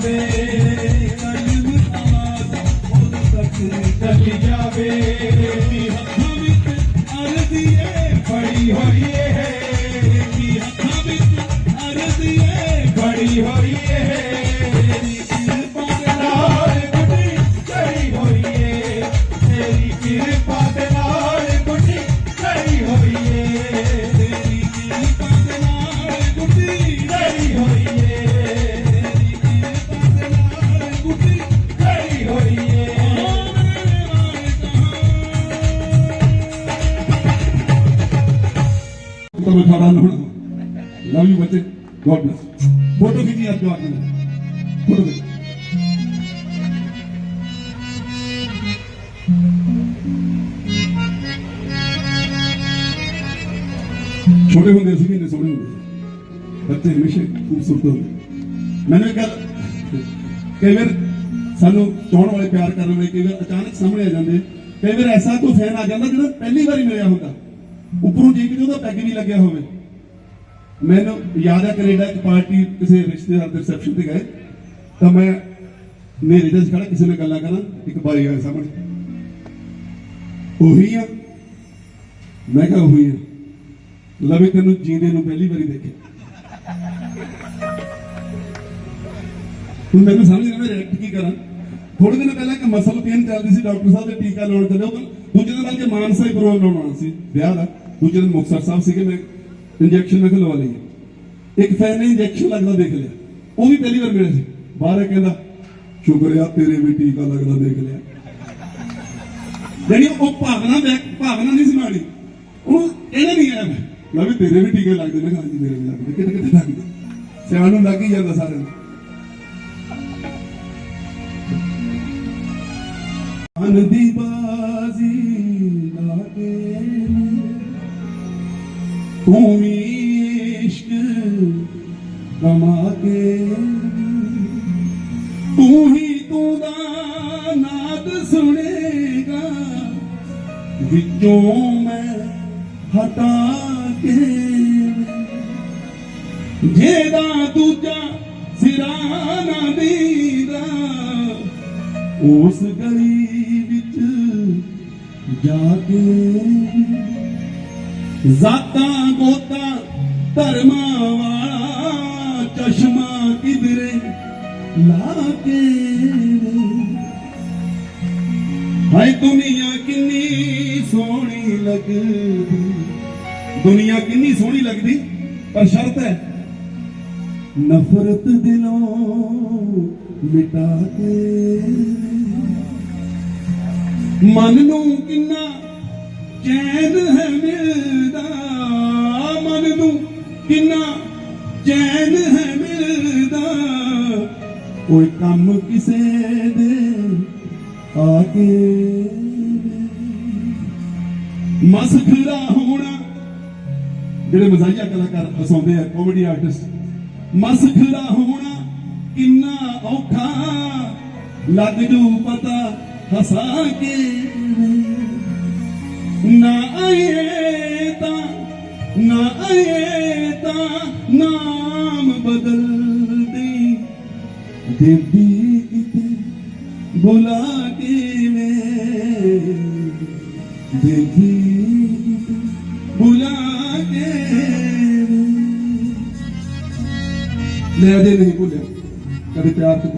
Amen. मैं खड़ा ना लव यू बच्चे गॉड ब्लेस फोटो खींची आपके आगे फोटो खींची ਛੋਟੇ ਹੁੰਦੇ ਸੀ ਇੰਨੇ ਸੋਹਣੇ ਹੁੰਦੇ ਬੱਚੇ ਹਮੇਸ਼ਾ ਖੂਬਸੂਰਤ ਹੁੰਦੇ ਮੈਨੂੰ ਗੱਲ ਕਈ ਵਾਰ ਸਾਨੂੰ ਚਾਹਣ ਵਾਲੇ ਪਿਆਰ ਕਰਨ ਲਈ ਕਈ ਵਾਰ ਅਚਾਨਕ ਸਾਹਮਣੇ ਆ ਜਾਂਦੇ ਕਈ ਵਾਰ ਐਸਾ ਕੋਈ ਫੈਨ ਆ ਜਾਂਦਾ ਜਿਹੜਾ ਪਹਿਲੀ ਵਾਰੀ ਮਿਲਿਆ ਹੁੰਦਾ ਉੱਪਰੋਂ ਜੀ ਕਿ ਉਹਦਾ ਪੈਗ ਵੀ ਲੱਗਿਆ ਹੋਵੇ। ਮੈਨੂੰ ਯਾਦ ਹੈ ਕੈਨੇਡਾ ਇੱਕ ਪਾਰਟੀ ਕਿਸੇ ਰਿਸ਼ਤੇਦਾਰ ਦੇ ਰਿਸੈਪਸ਼ਨ ਤੇ ਗਏ। ਤਾਂ ਮੈਂ ਮੇਰੇ ਦੇ ਖੜਾ ਕਿਸੇ ਨਾਲ ਗੱਲਾਂ ਕਰਾਂ, ਇੱਕ ਬਾਈ ਆ ਸਾਹਮਣੇ। ਉਹੀ ਆ। ਮੈਂ ਕਿਹਾ ਉਹੀ ਆ। ਲਵੇ ਤੈਨੂੰ ਜੀਂਦੇ ਨੂੰ ਪਹਿਲੀ ਵਾਰੀ ਦੇਖਿਆ। ਹੁਣ ਮੈਨੂੰ ਸਮਝ ਨਹੀਂ ਮੈਂ ਰਿਐਕਟ ਕੀ ਕਰਾਂ। ਥੋੜੇ ਦਿਨ ਪਹਿਲਾਂ ਇੱਕ ਮਸਲ ਪੇਨ ਚੱਲਦੀ ਸੀ, ਡਾਕਟਰ ਸਾਹਿਬ ਦੇ ਟੀਕਾ ਲਾਉਣ ਚੱਲੇ ਉਹ ਦੂਜੇ ਦਿਨ ਬਲਕਿ ਮਾਨਸਾ ਹੀ ਪ੍ਰੋਗਰਾਮ ਲਾਉਣਾ ਸੀ, ਵਿਆਹ ਦਾ। ਦੂਜੇ ਦਿਨ ਮੁਕਤਸਰ ਸਾਹਿਬ ਸੀਗੇ, ਮੈਂ ਇੰਜੈਕਸ਼ਨ ਮੈਂ ਲਵਾ ਲਈ। ਇੱਕ ਫੈਨ ਨੇ ਇੰਜੈਕਸ਼ਨ ਲੱਗਦਾ ਦੇਖ ਲਿਆ। ਉਹ ਵੀ ਪਹਿਲੀ ਵਾਰ ਮਿਲਿਆ ਸੀ। ਬਾਹਰ ਕਹਿੰਦਾ ਸ਼ੁਕਰ ਆ ਤੇਰੇ ਵੀ ਟੀਕਾ ਲੱਗਦਾ ਦੇਖ ਲਿਆ। ਜਿਹੜੀ ਉਹ ਭਾਵਨਾ ਵਿਅਕ- ਭਾਵਨਾ ਨਹੀਂ ਸੀ ਮਾੜੀ। ਉਹ ਇਹਨੇ ਨਹੀਂ ਆਇਆ ਮੈਂ। ਮੈਂ ਵੀ ਤੇਰੇ ਵੀ ਟੀਕੇ ਲੱਗਦੇ ਨੇ, ਹਾਂਜੀ ਮੇਰੇ ਵੀ ਲੱਗਦੇ ਕਿਤੇ ਕਿਤੇ ਲੱਗਦੇ। ਸਿਆਣ ਨੂੰ ਲੱਗ ਹੀ ਜਾਂਦਾ ਸਾਰਿਆਂ ਨੂੰ। ਅਨ ਦੀ ਬਾਜ਼ੀ ਲਾ ਕੇ ਤੂੰ ਵੀ ਇਸ਼ਕ ਕਮਾ ਕੇ ਤੂੰ ਹੀ ਤੂੰ ਦਾ ਨਾਦ ਸੁਣੇਗਾ, ਵਿੱਚੋਂ ਮੈਂ ਹਟਾ ਕੇ। ਜਿਹਦਾ ਦੂਜਾ ਸਿਰਾ ਨਾ ਦੀਦਾ, ਉਸ ਗਲੀ ਜਾ ਕੇ ਜ਼ਾਤਾਂ, ਗੋਤਾਂ, ਧਰਮਾਂ ਵਾਲਾ ਚਸ਼ਮਾ ਕਿਧਰੇ ਲਾ ਕੇ ਹਾਏ, ਦੁਨੀਆ ਕਿੰਨੀ ਸੋਹਣੀ ਲੱਗਦੀ। ਦੁਨੀਆ ਕਿੰਨੀ ਸੋਹਣੀ ਲੱਗਦੀ, ਪਰ ਸ਼ਰਤ ਹੈ ਨਫ਼ਰਤ ਦਿਲੋਂ ਮਿਟਾ ਕੇ। ਮਨ ਨੂੰ ਕਿੰਨਾ ਚੈਨ ਹੈ ਮਿਲਦਾ ਮਨ ਨੂੰ ਕਿੰਨਾ ਚੈਨ ਹੈ ਮਿਲਦਾ। ਕੋਈ ਕੰਮ ਕਿਸੇ ਦੇ ਆ ਕੇ ਮਸਖਰਾ ਹੋਣਾ। ਜਿਹੜੇ ਮਜ਼ਾਹੀਆ ਕਲਾਕਾਰ ਹਸਾਉਂਦੇ ਆ ਕਾਮੇਡੀ ਆਰਟਿਸਟ ਮਸਖਰਾ ਹੋਣਾ ਕਿੰਨਾ ਔਖਾ। ਲੱਗ ਜੂ ਪਤਾ ਹਸਾ ਕੇ ਨਾ ਆਏ ਤਾਂ, ਨਾ ਆਏ ਤਾਂ ਨਾਮ ਬਦਲ ਦੇ ਦੇਦੀ ਬੁਲਾ ਕੇ ਮੈਂ ਦੇਦੀ ਬੁਲਾ ਕੇ ਲੈ ਦੇ ਨਹੀਂ ਭੁੱਲਿਆ, ਕਦੇ ਪਿਆਰ ਤੋਂ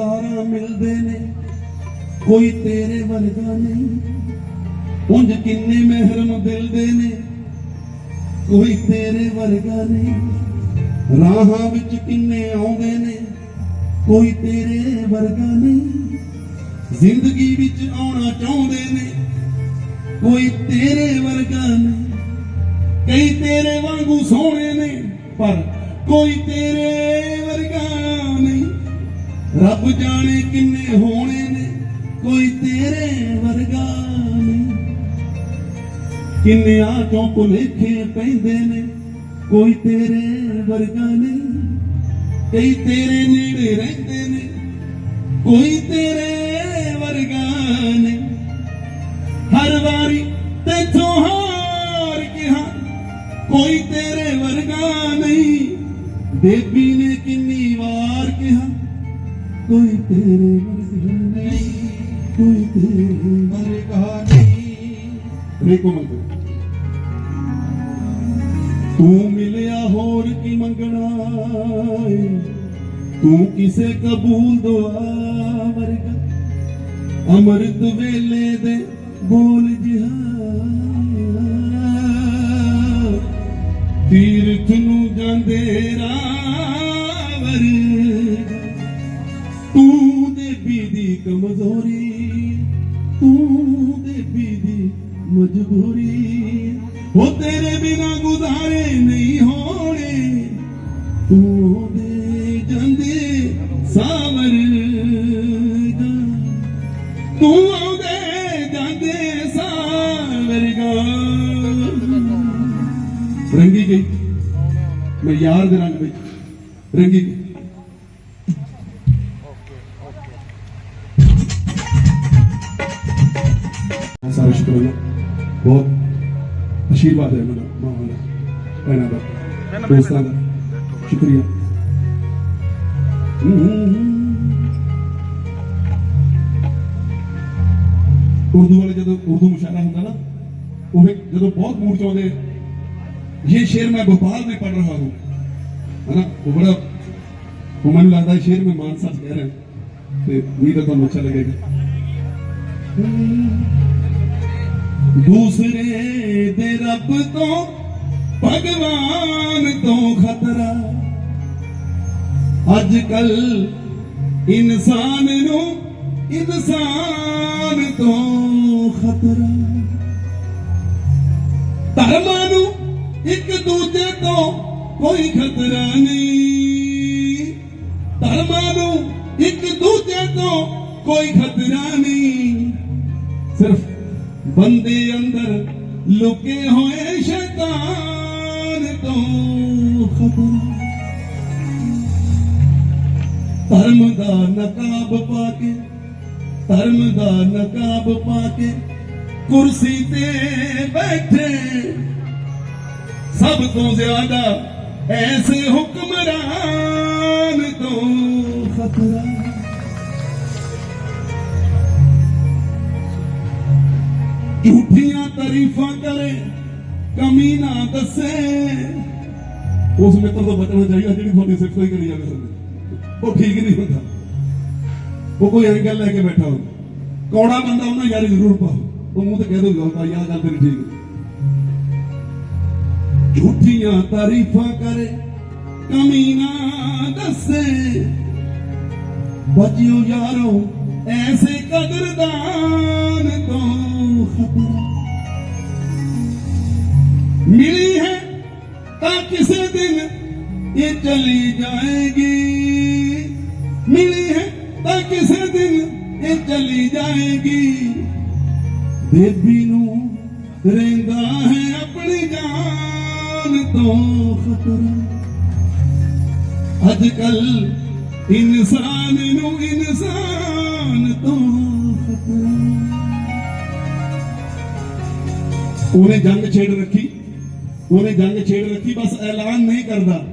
ਹਜ਼ਾਰਾਂ ਮਿਲਦੇ ਨੇ, ਕੋਈ ਤੇਰੇ ਵਰਗਾ ਨਹੀਂ। ਉਂਝ ਕਿੰਨੇ ਮਹਿਰਮ ਦਿਲ ਦੇ ਨੇ, ਕੋਈ ਤੇਰੇ ਵਰਗਾ ਨਹੀਂ। ਰਾਹਾਂ ਵਿੱਚ ਕਿੰਨੇ ਆਉਂਦੇ ਨੇ, ਕੋਈ ਤੇਰੇ ਵਰਗਾ ਨਹੀਂ। ਜ਼ਿੰਦਗੀ ਵਿੱਚ ਆਉਣਾ ਚਾਹੁੰਦੇ ਨੇ, ਕੋਈ ਤੇਰੇ ਵਰਗਾ ਨਹੀਂ। ਕਈ ਤੇਰੇ ਵਾਂਗੂ ਸੋਹਣੇ ਨੇ, ਪਰ ਕੋਈ ਤੇਰੇ ਰੱਬ ਜਾਣੇ ਕਿੰਨੇ ਹੋਣੇ ਨੇ, ਕੋਈ ਤੇਰੇ ਵਰਗਾ ਨਹੀਂ। ਕਿੰਨਿਆਂ ਚੋਂ ਭੁਲੇਖੇ ਪੈਂਦੇ ਨੇ, ਕੋਈ ਤੇਰੇ ਵਰਗਾ ਨਹੀਂ। ਕਈ ਤੇਰੇ ਨੇੜੇ ਰਹਿੰਦੇ ਨੇ, ਕੋਈ ਤੇਰੇ ਵਰਗਾ ਨਹੀਂ। ਹਰ ਵਾਰੀ ਤੈਥੋਂ ਹਾਰ ਗਿਆ, ਕੋਈ ਤੇਰੇ ਵਰਗਾ ਨਹੀਂ। ਦੇਵੀ ਕਬੂਲ ਦੁਆ ਵਰਗਾ, ਅੰਮ੍ਰਿਤ ਵੇਲੇ ਦੇ ਬੋਲ ਜਿਹਾ ਤੀਰਥ ਨੂੰ ਜਾਂਦੇ ਰਾਵਰ, ਤੂੰ ਦੇਵੀ ਦੀ ਕਮਜ਼ੋਰੀ, ਤੂੰ ਦੇਵੀ ਦੀ ਮਜਬੂਰੀ। ਹੋ ਤੇਰੇ ਬਿਨਾ ਗੁਜ਼ਾਰੇ ਨਹੀਂ ਸਾਰਾ ਸ਼ੁਕਰੀਆ ਬਹੁਤ ਆਸ਼ੀਰਵਾਦ ਹੈ ਮੇਰਾ ਮਾਂ ਦਾ ਭੈਣਾਂ ਦਾ ਦੋਸਤਾਂ ਦਾ ਸ਼ੁਕਰੀਆ ਉਰਦੂ ਵਾਲੇ ਜਦੋਂ ਉਰਦੂ ਮੁਸ਼ਾਰਾ ਹੁੰਦਾ ਨਾ ਉਹ ਫਿਰ ਜਦੋਂ ਬਹੁਤ ਮੂਡ ਚ ਆਉਂਦੇ ਇਹ ਸ਼ੇਰ ਮੈਂ ਭੋਪਾਲ में पढ़ रहा हूँ है ना वो बड़ा वो मैंने लगता है शेर में मानसा कह रहे हैं तो उम्मीद है ਤੁਹਾਨੂੰ अच्छा लगेगा ਦੂਸਰੇ ਦੇ ਰੱਬ ਤੋਂ, ਭਗਵਾਨ ਤੋਂ ਖਤਰਾ। ਅੱਜ ਕੱਲ ਇਨਸਾਨ ਨੂੰ ਇਨਸਾਨ ਤੋਂ ਖਤਰਾ। ਧਰਮਾਂ ਨੂੰ ਇੱਕ ਦੂਜੇ ਤੋਂ ਕੋਈ ਖਤਰਾ ਨਹੀਂ। ਧਰਮਾਂ ਨੂੰ ਇੱਕ ਦੂਜੇ ਤੋਂ ਕੋਈ ਖਤਰਾ ਨਹੀਂ। ਸਿਰਫ ਬੰਦੇ ਅੰਦਰ ਲੁਕੇ ਹੋਏ ਸ਼ੈਤਾਨ ਤੋਂ। ਖਤਰਾ ਧਰਮ ਦਾ ਨਕਾਬ ਪਾ ਕੇ, ਧਰਮ ਦਾ ਨਕਾਬ ਪਾ ਕੇ ਕੁਰਸੀ ਤੇ ਬੈਠੇ। ਸਭ ਤੋਂ ਜ਼ਿਆਦਾ ਐਸੇ ਹੁਕਮਰਾਨ ਤੋਂ। ਖਤਰਾ ਝੂਠੀਆਂ ਤਾਰੀਫਾਂ ਕਰੇ, ਕਮੀ ਨਾ ਦੱਸੇ। ਉਸ ਮਿੱਤਰ ਤੋਂ ਬਚਣਾ ਚਾਹੀਦਾ ਜਿਹੜੀ ਤੁਹਾਡੀ ਸਿਫਤ ਕਰੀ ਜਾਵੇ ਸੰਦੇ ਉਹ ਠੀਕ ਨਹੀਂ ਹੁੰਦਾ। ਉਹ ਕੋਈ ਐਂ ਗੱਲ ਲੈ ਕੇ ਬੈਠਾ ਹੁੰਦਾ ਕੌੜਾ ਬੰਦਾ ਉਹਨਾਂ ਯਾਰੀ ਜ਼ਰੂਰ ਪਾਓ। ਉਹ ਮੂੰਹ ਤੇ ਕਹਿ ਦੂਗਾ ਤਾਂ ਯਾਰ ਗੱਲ ਤੇਰੀ ਠੀਕ ਹੈ। ਝੂਠੀਆਂ ਤਾਰੀਫਾਂ ਕਰੇ, ਕਮੀ ਨਾ ਦੱਸੇ। ਬਚਿਓ ਯਾਰੋ, ਐਸੇ ਕਦਰਦਾਨ ਤੋਂ। ਮਿਲੀ ਹੈ ਤਾਂ ਕਿਸੇ ਦਿਨ ਇਹ ਚਲੀ ਜਾਏਗੀ। ਮਿਲੀ ਹੈ ਤਾਂ ਕਿਸੇ ਦਿਨ ਇਹ ਚਲੀ ਜਾਏਗੀ। ਬੇਬੀ ਨੂੰ ਰਹਿੰਦਾ ਹੈ ਆਪਣੀ ਜਾਨ ਤੋਂ ਖਤਰਾ। ਅੱਜ ਕੱਲ ਇਨਸਾਨ ਨੂੰ ਇਨਸਾਨ ਤੋਂ ਖਤਰਾ। ਉਹਨੇ ਜੰਗ ਛੇੜ ਰੱਖੀ। ਉਹਨੇ ਜੰਗ ਛੇੜ ਰੱਖੀ, ਬਸ ਐਲਾਨ ਨਹੀਂ ਕਰਦਾ।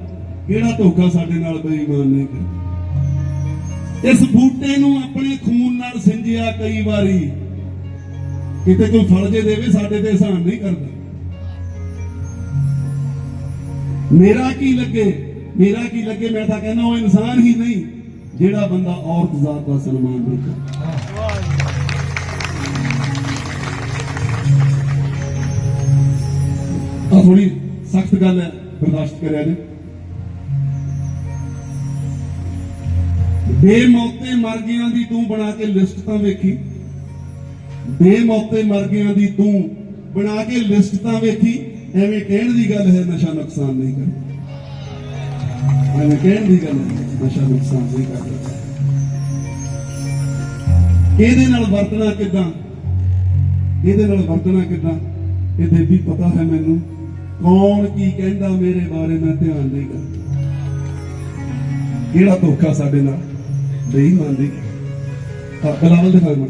ਕਿਹੜਾ ਧੋਖਾ ਸਾਡੇ ਨਾਲ ਬੇਈਮਾਨ ਨਹੀਂ ਕਰਦਾ। ਇਸ ਬੂਟੇ ਨੂੰ ਆਪਣੇ ਖੂਨ ਨਾਲ ਸਿੰਜਿਆ ਕਈ ਵਾਰੀ। ਕਿਤੇ ਕੋਈ ਫਲ ਜੇ ਦੇਵੇ, ਸਾਡੇ ਤੇ ਇਹਸਾਨ ਨਹੀਂ ਕਰਦਾ। ਮੇਰਾ ਕੀ ਲੱਗੇ? ਮੇਰਾ ਕੀ ਲੱਗੇ? ਮੈਂ ਤਾਂ ਕਹਿੰਦਾ, ਉਹ ਇਨਸਾਨ ਹੀ ਨਹੀਂ, ਜਿਹੜਾ ਬੰਦਾ ਔਰਤ ਜ਼ਾਤ ਦਾ ਸਨਮਾਨ ਨਹੀਂ ਕਰਦਾ। ਆ ਥੋੜੀ ਸਖਤ ਗੱਲ ਹੈ, ਬਰਦਾਸ਼ਤ ਕਰਿਆ ਜੀ। ਬੇਮੌਤੇ ਮਰ ਗਿਆਂ ਦੀ ਤੂੰ ਬਣਾ ਕੇ ਲਿਸਟ ਤਾਂ ਵੇਖੀ। ਬੇਮੌਤੇ ਮਰ ਗਿਆਂ ਦੀ ਤੂੰ ਬਣਾ ਕੇ ਲਿਸਟ ਤਾਂ ਵੇਖੀ। ਐਵੇਂ ਕਹਿਣ ਦੀ ਗੱਲ ਹੈ, ਨਸ਼ਾ ਨੁਕਸਾਨ ਨਹੀਂ ਕਰਦਾ। ਐਵੇਂ ਕਹਿਣ ਦੀ ਗੱਲ ਹੈ, ਨਸ਼ਾ ਨੁਕਸਾਨ ਨਹੀਂ ਕਰਦਾ। ਇਹਦੇ ਨਾਲ ਵਰਤਣਾ ਕਿਦਾਂ? ਇਹਦੇ ਨਾਲ ਵਰਤਣਾ ਕਿਦਾਂ? ਇਹਦੇ ਵੀ ਪਤਾ ਹੈ ਮੈਨੂੰ। ਕੌਣ ਕੀ ਕਹਿੰਦਾ ਮੇਰੇ ਬਾਰੇ ਮੈਂ ਧਿਆਨ ਨਹੀਂ ਕਰਦਾ। ਕਿਹੜਾ ਧੋਖਾ ਸਾਡੇ ਨਾਲ? ਨਹੀਂ ਮੰਨਦੀ। ਆ ਬਲਾਵਲ ਦਿਖਾਓ ਮੈਂ